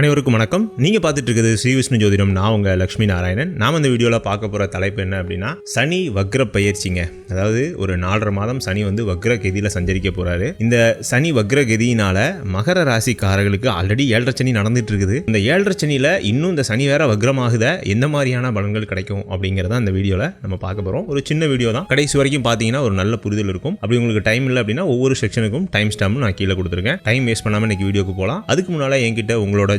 அனைவருக்கும் வணக்கம். நீங்க பார்த்துட்டு இருக்கிறது ஸ்ரீ விஷ்ணு ஜோதிடம். நான் உங்க லக்ஷ்மி நாராயணன். நாம இந்த வீடியோல பார்க்க போற தலைப்பு என்ன அப்படின்னா சனி வக்ர பயிற்சிங்க. அதாவது ஒரு நாலரை மாதம் சனி வந்து வக்ர கெதியில் சஞ்சரிக்க போறாரு. இந்த சனி வக்ர கெதியினால மகர ராசிக்காரர்களுக்கு ஆல்ரெடி ஏழரை சனி நடந்துட்டு இருக்குது இந்த ஏழரை சனியில இன்னும் இந்த சனி வேற வக்ரமாகுத. எந்த மாதிரியான பலன்கள் கிடைக்கும் அப்படிங்கறத அந்த வீடியோல நம்ம பார்க்க போறோம். ஒரு சின்ன வீடியோ தான். கடைசி வரைக்கும் பார்த்தீங்கன்னா ஒரு நல்ல புரிதல் இருக்கும். அப்படி உங்களுக்கு டைம் இல்லை அப்படின்னா ஒவ்வொரு செக்ஷனுக்கும் டைம் ஸ்டாம்பும் நான் கீழே கொடுத்துருக்கேன். டைம் வேஸ்ட் பண்ணாம இன்னைக்கு வீடியோக்கு போகலாம் அதுக்கு முன்னால என்கிட்ட உங்களோட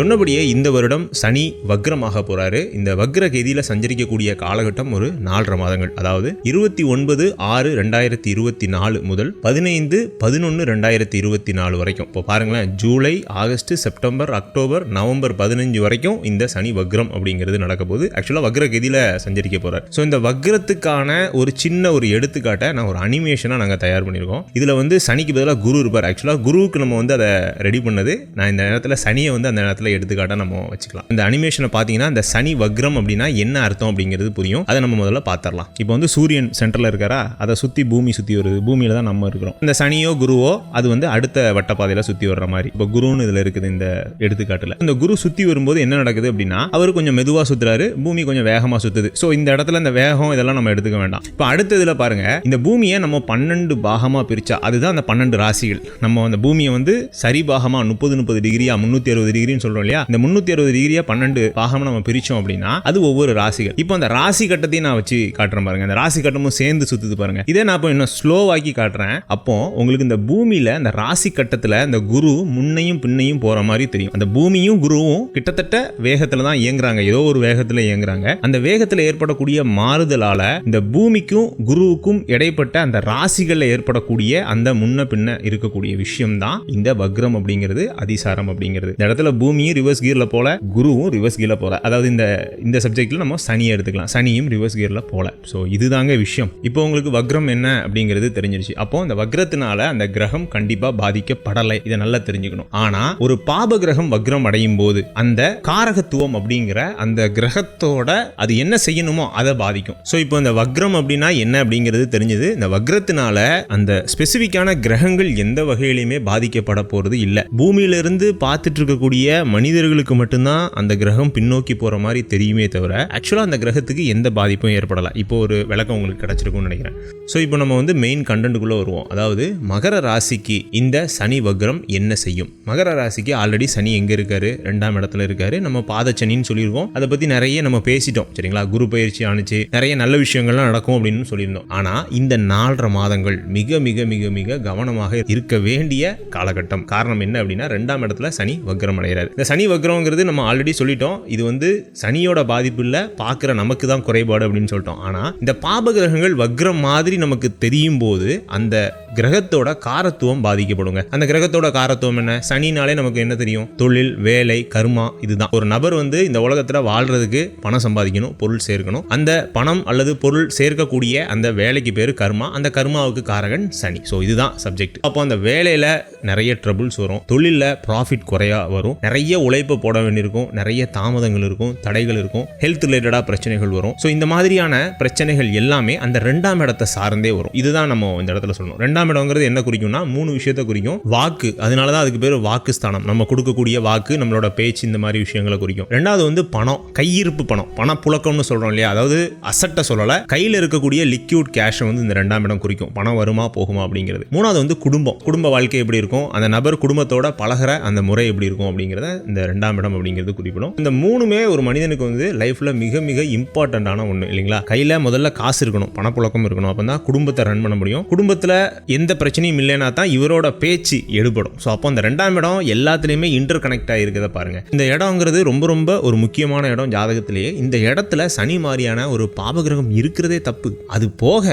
சொன்னபடியே இந்த வருடம் சனி வக்ரமாக போகிறாரு இந்த வக்ர கெதியில் சஞ்சரிக்கக்கூடிய காலகட்டம் ஒரு நாலரை மாதங்கள். அதாவது இருபத்தி ஒன்பது ஆறு ரெண்டாயிரத்தி இருபத்தி நாலு முதல் பதினைந்து பதினொன்று ரெண்டாயிரத்தி இருபத்தி நாலு வரைக்கும். இப்போ பாருங்களேன் July August September October November பதினஞ்சு வரைக்கும் இந்த சனி வக்ரம் அப்படிங்கிறது நடக்க போகுது. ஆக்சுவலாக வக்ர கெதியில் சஞ்சரிக்க போகிறார் ஸோ இந்த வக்ரத்துக்கான ஒரு சின்ன ஒரு எடுத்துக்காட்டை நான் ஒரு அனிமேஷனாக நாங்கள் தயார் பண்ணியிருக்கோம். இதில் வந்து சனிக்கு பதிலாக குரு இருப்பார். ஆக்சுவலாக குருவுக்கு நம்ம வந்து அதை ரெடி பண்ணது நான் இந்த நேரத்தில் சனியை வந்து அந்த நேரத்தில் எடுத்துக்காட்டாக நம்ம வச்சுக்கலாம். இந்த அனிமேஷனை பார்த்தீங்கன்னா இந்த சனி வக்ரம் அப்படின்னா என்ன அர்த்தம் அப்படிங்கிறது புரியும். அதை நம்ம முதல்ல பார்த்துடலாம். இப்போ வந்து சூரியன் சென்டரில் இருக்காரா? அதை சுற்றி பூமி சுற்றி வருது. பூமியில தான் நம்ம இருக்கிறோம். இந்த சனியோ குருவோ அது வந்து அடுத்த வட்டப்பாதையில் சுற்றி வர்ற மாதிரி. இப்போ குருன்னு இதில் இருக்குது இந்த எடுத்துக்காட்டில். இந்த குரு சுற்றி வரும்போது என்ன நடக்குது அப்படின்னா அவர் கொஞ்சம் மெதுவாக சுற்றுறாரு பூமி கொஞ்சம் வேகமாக சுற்றுது ஸோ இந்த இடத்துல இந்த வேகம் இதெல்லாம் நம்ம எடுத்துக்க வேண்டாம். இப்போ அடுத்த இதில் பாருங்க. இந்த பூமியை நம்ம பன்னெண்டு பாகமாக பிரிச்சா அதுதான் அந்த பன்னெண்டு ராசிகள். நம்ம அந்த பூமியை வந்து சரி பாகமாக முப்பது முப்பது டிகிரியா முந்நூற்றி அறுபது டிகிரின்னு சொல்கிறோம் இல்லையா? இந்த முந்நூற்றி அறுபது டிகிரியா பன்னெண்டு பாகம் நம்ம பிரித்தோம் அப்படின்னா அது ஒவ்வொரு ராசிகள். இப்போ அந்த ராசி கட்டத்தையும் நான் வச்சு காட்டுறேன் பாருங்க. அந்த ராசி கட்டமும் சேர்ந்து சுத்துது பாருங்க. இதே நான் இப்போ இன்னும் ஸ்லோவாக்கி காட்டுறேன். அப்போ உங்களுக்கு இந்த பூமியில இந்த ராசி கட்டத்தில் இந்த குரு முன்னையும் பின்னையும் போற மாதிரி தெரியும். அந்த பூமியும் குருவும் கிட்டத்தட்ட வேகத்துல தான் இயங்குறாங்க. ஏதோ ஒரு வேகத்துல இயங்குறாங்க. அந்த வேகத்துல ஏற்படக்கூடிய மாறுதலால இந்த பூமிக்கும் குருவுக்கும் இடைப்பட்ட அந்த ராசிகள்ல ஏற்படக்கூடிய அந்த முன்ன பின்ன இருக்கக்கூடிய விஷயம் தான் இந்த வக்ரம் அப்படிங்கிறது அதிசாரம் அப்படிங்கிறது. இந்த இடத்துல பூமியும் ரிவர்ஸ் கியரில் போல குருவும் ரிவர்ஸ் கியரில் போல அதாவது இந்த இந்த சப்ஜெக்டில் நம்ம சனியை எடுத்துக்கலாம். சனியும் ரிவர்ஸ் கியரில் போல. ஸோ இதுதாங்க விஷயம். இப்போ உங்களுக்கு வக்ரம் என்ன அப்படிங்கிறது தெரிஞ்சிருச்சு. அப்போ அந்த வக்ரத்தினால அந்த கிரகம் கண்டிப்பாக பாதிக்கப்படலை. இதை நல்லா தெரிஞ்சுக்கணும். ஆனால் ஒரு பாப கிரகம் வக்ரம் அடையும் போது அந்த காரகத்துவம் அப்படிங்கிற அந்த கிரகத்தோட அது என்ன செய்யணுமோ அதை பாதிக்கும். ஸோ இப்போ இந்த வக்ரம் அப்படின்னா என்ன அப்படிங்கிறது தெரிஞ்சது. இந்த வக்ரத்தினால அந்த ஸ்பெசிஃபிக்கான கிரகங்கள் எந்த வகையிலுமே பாதிக்கப்பட போகிறது இல்லை. பூமியிலிருந்து பார்த்துட்டு இருக்கக்கூடிய மனிதர்களுக்கு மட்டும்தான் அந்த கிரகம் பின்னோக்கி போற மாதிரி தெரியுமே தவிர ஆக்சுவலாக அந்த கிரகத்துக்கு எந்த பாதிப்பும் ஏற்படலை. இப்போ ஒரு விளக்கம் உங்களுக்கு கிடைச்சிருக்கும்னு நினைக்கிறேன். ஸோ இப்போ நம்ம வந்து மெயின் கண்டென்ட்டுக்குள்ளே வருவோம். அதாவது மகர ராசிக்கு இந்த சனி வக்ரம் என்ன செய்யும்? மகர ராசிக்கு ஆல்ரெடி சனி எங்கே இருக்காரு? ரெண்டாம் இடத்துல இருக்காரு. நம்ம பாதச்சனின்னு சொல்லியிருக்கோம். அதை பற்றி நிறைய நம்ம பேசிட்டோம். சரிங்களா? குரு பயிற்சி ஆணுச்சு. நிறைய நல்ல விஷயங்கள்லாம் நடக்கும் அப்படின்னு சொல்லியிருந்தோம். ஆனால் இந்த நாலரை மாதங்கள் மிக மிக மிக மிக கவனமாக இருக்க வேண்டிய காலகட்டம். காரணம் என்ன அப்படின்னா ரெண்டாம் இடத்துல சனி வக்ரம் அடைகிறார். இந்த சனி வக்ரங்கிறது நம்ம ஆல்ரெடி சொல்லிட்டோம். இது வந்து சனியோட பாதிப்பு இல்லை பார்க்குற நமக்கு தான் குறைபாடு அப்படின்னு சொல்லிட்டோம். ஆனால் இந்த பாப கிரகங்கள் வக்ரம் மாதிரி நமக்கு தெரியும் போது அந்த கிரகத்தோட காரத்துவம் பாதிக்கப்படுங்க. அந்த கிரகத்தோட காரத்துவம் என்ன? சனினாலே நமக்கு என்ன தெரியும்? தொழில் வேலை கர்மா இதுதான். ஒரு நபர் வந்து இந்த உலகத்தில் வாழ்றதுக்கு பணம் சம்பாதிக்கணும் பொருள் சேர்க்கணும். அந்த பணம் அல்லது பொருள் சேர்க்கக்கூடிய அந்த வேலைக்கு பேர் கர்மா. அந்த கர்மாவுக்கு காரகன் சனி. ஸோ இதுதான் சப்ஜெக்ட் அப்போ அந்த வேலையில் நிறைய ட்ரபிள்ஸ் வரும். தொழிலில் ப்ராஃபிட் குறையா வரும். நிறைய உழைப்பு போட வேண்டியிருக்கும். நிறைய தாமதங்கள் இருக்கும் தடைகள் இருக்கும். ஹெல்த் ரிலேட்டடாக பிரச்சனைகள் வரும். ஸோ இந்த மாதிரியான பிரச்சனைகள் எல்லாமே அந்த ரெண்டாம் இடத்தை சார்ந்தே வரும். இதுதான் நம்ம இந்த இடத்துல சொல்லணும். ரெண்டாம் இடங்கிறது என்ன குறிக்கும்னா மூணு விஷயத்தை குறிக்கும். வாக்கு அதனால தான் அதுக்கு பேர் வாக்கு ஸ்தானம் நம்ம கொடுக்கக்கூடிய வாக்கு நம்மளோட பேச்சு இந்த மாதிரி விஷயங்களை குறிக்கும். ரெண்டாவது வந்து பணம் கையிருப்பு பணம். பணப் புழக்கம்னு சொல்கிறோம் இல்லையா? அதாவது அசட்டை சொல்லலை. கையில் இருக்கக்கூடிய லிக்யூட் கேஷை வந்து இந்த ரெண்டாம் இடம் குறிக்கும். பணம் வருமா போகுமா அப்படிங்கிறது. மூணாவது வந்து குடும்பம். குடும்ப வாழ்க்கை எப்படி இருக்கும்? அந்த நபர் குடும்பத்தோட பழகுற அந்த முறை எப்படி இருக்கும் அப்படிங்கிறத இந்த ரெண்டாம் இடம் அப்படிங்கிறது குறிப்பிடும். இந்த மூணுமே ஒரு மனிதனுக்கு வந்து லைஃப்பில் மிக மிக இம்பார்ட்டண்ட்டான ஒன்று இல்லைங்களா? கையில் முதல்ல காசு இருக்கணும். பணப்புழக்கம் இருக்கணும். அப்போ தான் குடும்பத்தை ரன் பண்ண முடியும். குடும்பத்தில் எந்த பிரச்சனையும் இல்லைனா தான் இவரோட பேச்சு எடுபடும். ஸோ அப்போ அந்த ரெண்டாம் இடம் எல்லாத்துலேயுமே இன்டர் கனெக்ட் ஆகிருக்கிறத பாருங்கள் இந்த இடங்கிறது ரொம்ப ரொம்ப ஒரு முக்கியமான இடம் ஜாதகத்திலேயே. இந்த இடத்துல சனி மாதிரியான ஒரு பாபகிரகம் இருக்கிறதே தப்பு. அது போக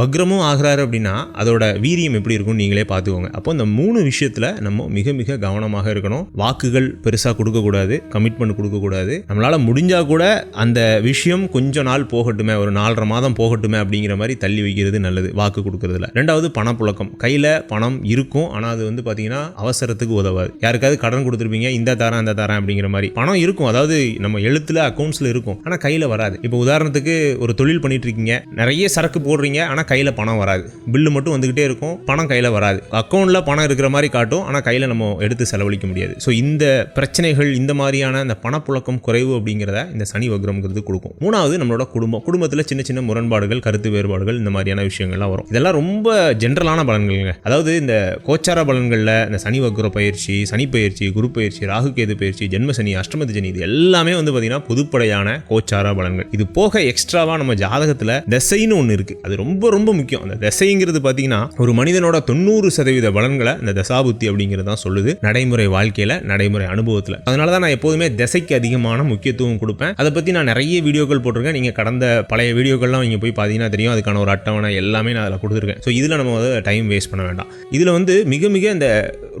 வக்ரமும் ஆகிறாரு அப்படின்னா அதோட வீரியம் எப்படி இருக்கும் நீங்களே பார்த்துக்கோங்க. அப்போ இந்த மூணு விஷயத்தில் நம்ம மிக மிக கவனமாக இருக்கணும். வாக்குகள் பெருசாக கொடுக்கக்கூடாது கமிட்மெண்ட் கொடுக்கக்கூடாது. நம்மளால் முடிஞ்சால் கூட அந்த விஷயம் கொஞ்ச நாள் போகட்டுமே ஒரு நாலரை மாதம் போகட்டுமே அப்படிங்கிற மாதிரி தள்ளி வைக்கிறது நல்லது வாக்கு கொடுக்கறதுல. ரெண்டாவது பணம் புழக்கம். கையில் பணம் இருக்கும். ஆனால் அது வந்து பார்த்தீங்கன்னா அவசரத்துக்கு உதவாது. யாருக்காவது கடன் கொடுத்துருப்பீங்க இந்த தரேன் அந்த தரேன் அப்படிங்கிற மாதிரி. பணம் இருக்கும். அதாவது நம்ம எழுத்துல அக்கௌண்ட்ஸில் இருக்கும். ஆனால் கையில் வராது. இப்போ உதாரணத்துக்கு ஒரு தொழில் பண்ணிட்டு இருக்கீங்க நிறைய சரக்கு போடுறீங்க. ஆனால் கையில் பணம் வராது. பில்லு மட்டும் வந்துக்கிட்டே இருக்கும். பணம் கையில் வராது. அக்கௌண்ட்டில் பணம் இருக்கிற மாதிரி காட்டும். ஆனால் கையில் நம்ம எடுத்து செலவழிக்க முடியாது. ஸோ இந்த பிரச்சனைகள் இந்த மாதிரியான அந்த பணப்புழக்கம் குறைவு அப்படிங்கிறத இந்த சனி வக்ரம்ங்கிறது கொடுக்கும். மூணாவது நம்மளோட குடும்பம். குடும்பத்தில் சின்ன சின்ன முரண்பாடுகள் கருத்து வேறுபாடுகள் இந்த மாதிரியான விஷயங்கள்லாம் வரும். இதெல்லாம் ரொம்ப ஜென்ரலாக ஜென்ரலான பலன்கள்ங்க. அதாவது இந்த கோச்சார பலன்களில் இந்த சனி வக்ர பயிற்சி சனி பயிற்சி குரு பயிற்சி ராகு கேது பயிற்சி ஜென்மசனி அஷ்டமதி சனி இது எல்லாமே வந்து பார்த்தீங்கன்னா பொதுப்படையான கோச்சார பலன்கள். இது போக எக்ஸ்ட்ராவாக நம்ம ஜாதகத்தில் திசைன்னு ஒன்று இருக்குது அது ரொம்ப ரொம்ப முக்கியம். அந்த திசைங்கிறது பார்த்தீங்கன்னா ஒரு மனிதனோட தொண்ணூறு சதவீத பலன்களை இந்த தசாபுத்தி அப்படிங்கிறது தான் சொல்லுது. நடைமுறை வாழ்க்கையில் நடைமுறை அனுபவத்தில். அதனால தான் நான் எப்போதுமே திசைக்கு அதிகமான முக்கியத்துவம் கொடுப்பேன். அதை பற்றி நான் நிறைய வீடியோக்கள் போட்டிருக்கேன். நீங்கள் கடந்த பழைய வீடியோக்கள்லாம் நீங்கள் போய் பார்த்தீங்கன்னா தெரியும். அதுக்கான ஒரு அட்டவணை எல்லாமே நான் அதில் கொடுத்துருக்கேன். ஸோ இதில் நம்ம டைம் வேஸ்ட் பண்ண வேண்டாம். இதில் வந்து மிக மிக இந்த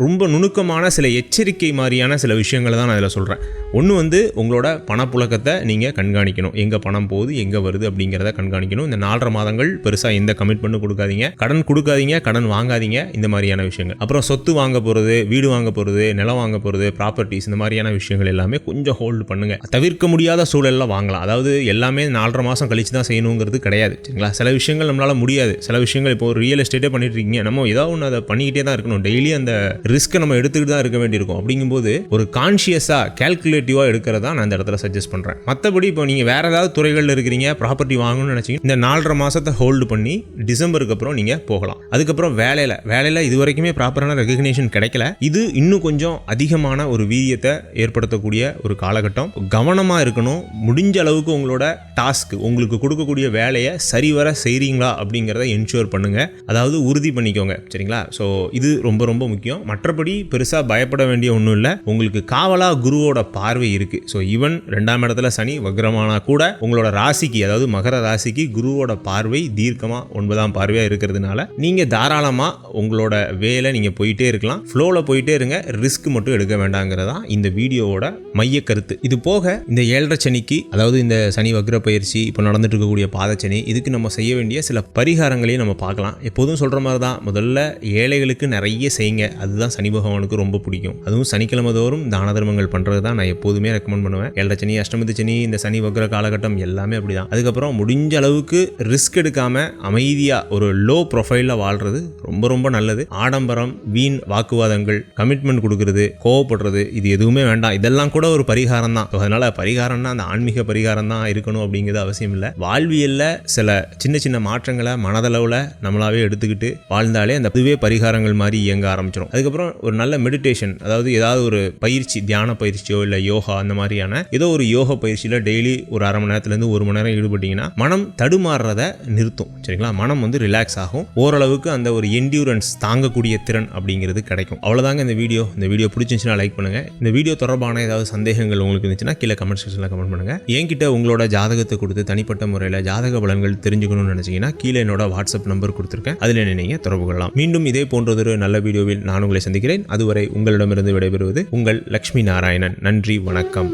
ரொம்ப நுணுக்கமான சில எச்சரிக்கை மாதிரியான சில விஷயங்களை தான் நான் அதில் சொல்கிறேன் ஒன்று வந்து உங்களோட பணப்புழக்கத்தை நீங்கள் கண்காணிக்கணும். எங்கே பணம் போகுது எங்கே வருது அப்படிங்கிறத கண்காணிக்கணும். இந்த நாலரை மாதங்கள் பெருசாக எந்த கமிட்மெண்ட்டும் கொடுக்காதீங்க. கடன் கொடுக்காதீங்க கடன் வாங்காதீங்க இந்த மாதிரியான விஷயங்கள். அப்புறம் சொத்து வாங்க போகிறது வீடு வாங்க போகிறது நிலம் வாங்க போகிறது ப்ராப்பர்ட்டிஸ் இந்த மாதிரியான விஷயங்கள் எல்லாமே கொஞ்சம் ஹோல்டு பண்ணுங்க. தவிர்க்க முடியாத சூழலில் வாங்கலாம். அதாவது எல்லாமே நாலரை மாதம் கழிச்சு தான் செய்யணுங்கிறது கிடையாது. சரிங்களா? சில விஷயங்கள் நம்மளால் முடியாது. சில விஷயங்கள் இப்போ ஒரு ரியல் எஸ்டேட்டே பண்ணிட்டு இருக்கீங்க. நம்ம ஏதாவது ஒன்று அதை பண்ணிக்கிட்டே தான் இருக்கணும். டெய்லி அந்த ரிஸ்க்கை நம்ம எடுத்துக்கிட்டு தான் இருக்க வேண்டியிருக்கும். அப்படிங்கும்போது ஒரு கான்ஷியஸாக கேல்குலேட்டிவாக எடுக்கிறதா நான் இந்த இடத்துல சஜஸ்ட் பண்ணுறேன் மற்றபடி இப்போ நீங்கள் வேறு ஏதாவது துறைகளில் இருக்கிறீங்க ப்ராப்பர்ட்டி வாங்கணும்னு நினச்சிங்க இந்த நாலரை மாதத்தை ஹோல்டு பண்ணி டிசம்பருக்கு அப்புறம் நீங்கள் போகலாம். அதுக்கப்புறம் வேலையில் வேலையில் இது வரைக்குமே ப்ராப்பரான ரெகக்னேஷன் கிடைக்கல. இது இன்னும் கொஞ்சம் அதிகமான ஒரு வீரியத்தை ஏற்படுத்தக்கூடிய ஒரு காலகட்டம். கவனமாக இருக்கணும். முடிஞ்ச அளவுக்கு உங்களோட டாஸ்க் உங்களுக்கு கொடுக்கக்கூடிய வேலையை சரிவர செய்கிறீங்களா அப்படிங்கிறத என்ஷூர் பண்ணுங்கள் அதாவது உறுதி உறுதி பண்ணிக்கோங்க. சரிங்களா? ஸோ இது ரொம்ப ரொம்ப முக்கியம். மற்றபடி பெருசாக பயப்பட வேண்டிய ஒன்றும் இல்லை. உங்களுக்கு காவலாக குருவோட பார்வை இருக்குது ஸோ ஈவன் ரெண்டாம் இடத்துல சனி வக்ரமானா கூட உங்களோட ராசிக்கு அதாவது மகர ராசிக்கு குருவோட பார்வை தீர்க்கமாக ஒன்பதாம் பார்வையாக இருக்கிறதுனால நீங்கள் தாராளமாக உங்களோட வேலை நீங்கள் போயிட்டே இருக்கலாம். ஃப்ளோவில் போயிட்டே இருங்க. ரிஸ்க் மட்டும் எடுக்க வேண்டாங்கிறதா இந்த வீடியோவோட மைய கருத்து. இது போக இந்த ஏழரை சனிக்கு அதாவது இந்த சனி வக்ர பயிற்சி இப்போ நடந்துட்டு இருக்கக்கூடிய பாதச்சனி இதுக்கு நம்ம செய்ய வேண்டிய சில பரிகாரங்களையும் நம்ம பார்க்கலாம். எப்போதும் சொல்கிற மாதிரி தான் முதல்ல ஏழைகளுக்கு நிறைய செய்யுங்க. அதுதான் சனி பகவானுக்கு ரொம்ப பிடிக்கும். அதுவும் சனிக்கிழமை தோறும் தான தர்மங்கள் பண்ணுறது தான் நான் எப்போதுமே ரெக்கமெண்ட் பண்ணுவேன். ஏழரை சனி அஷ்டமதி சனி இந்த சனி வக்ர காலகட்டம் எல்லாமே அப்படி தான் அதுக்கப்புறம் முடிஞ்ச அளவுக்கு ரிஸ்க் எடுக்காமல் அமைதியாக ஒரு லோ ப்ரொஃபைலில் வாழ்கிறது ரொம்ப ரொம்ப நல்லது. ஆடம்பரம் வீண் வாக்குவாதங்கள் கமிட்மெண்ட் கொடுக்கறது கோவப்படுறது இது எதுவுமே வேண்டாம். இதெல்லாம் கூட ஒரு பரிகாரம் தான் அதனால பரிகாரம்னா அந்த ஆன்மீக பரிகாரம் தான் இருக்கணும் அப்படிங்கிறது அவசியம் இல்லை. வாழ்வியலில் சில சின்ன சின்ன மாற்றங்களை மனதளவில் நம்மளாவே எடுத்துக்கிட்டு வாழ்ந்தாலே அந்த புதுவே பரிகாரங்கள் மாதிரி இயங்க ஆரம்பிச்சிடும் அதுக்கப்புறம் ஒரு நல்ல மெடிடேஷன் அதாவது ஏதாவது ஒரு பயிற்சி தியான பயிற்சியோ இல்லை யோகா அந்த மாதிரியான ஏதோ ஒரு யோக பயிற்சியில் டெய்லி ஒரு அரை மணி நேரத்துலேருந்து ஒரு மணி நேரம் ஈடுபட்டீங்கன்னா மனம் தடுமாறுறத நிறுத்தும். சரிங்களா? மனம் வந்து ரிலாக்ஸ் ஆகும். ஓரளவுக்கு அந்த ஒரு என்டியூரன்ஸ் தாங்கக்கூடிய திறன் அப்படிங்கிறது கிடைக்கும். அவ்வளோதாங்க இந்த வீடியோ. இந்த வீடியோ பிடிச்சிருந்துச்சுன்னா லைக் பண்ணுங்கள் இந்த வீடியோ தொடர்பான ஏதாவது சந்தேகங்கள் உங்களுக்கு இருந்துச்சுன்னா கீழே கமெண்ட் செக்ஷனில் கமெண்ட் பண்ணுங்கள் என்கிட்ட உங்களோட ஜாதகத்தை கொடுத்து தனிப்பட்ட முறையில் ஜாதக பலன்கள் தெரிஞ்சுக்கணும்னு நினச்சிங்கன்னா கீழே என்னோட வாட்ஸ்அப் நம்பர் கொடுத்துருக்கேன். அதில் நீங்கள் தொடர்பு கொள்ளலாம். மீண்டும் இதே போன்றதொரு நல்ல வீடியோவில் நான் உங்களை சந்திக்கிறேன். அதுவரை உங்களிடமிருந்து விடைபெறுவது உங்கள் லக்ஷ்மி நாராயணன். நன்றி வணக்கம்.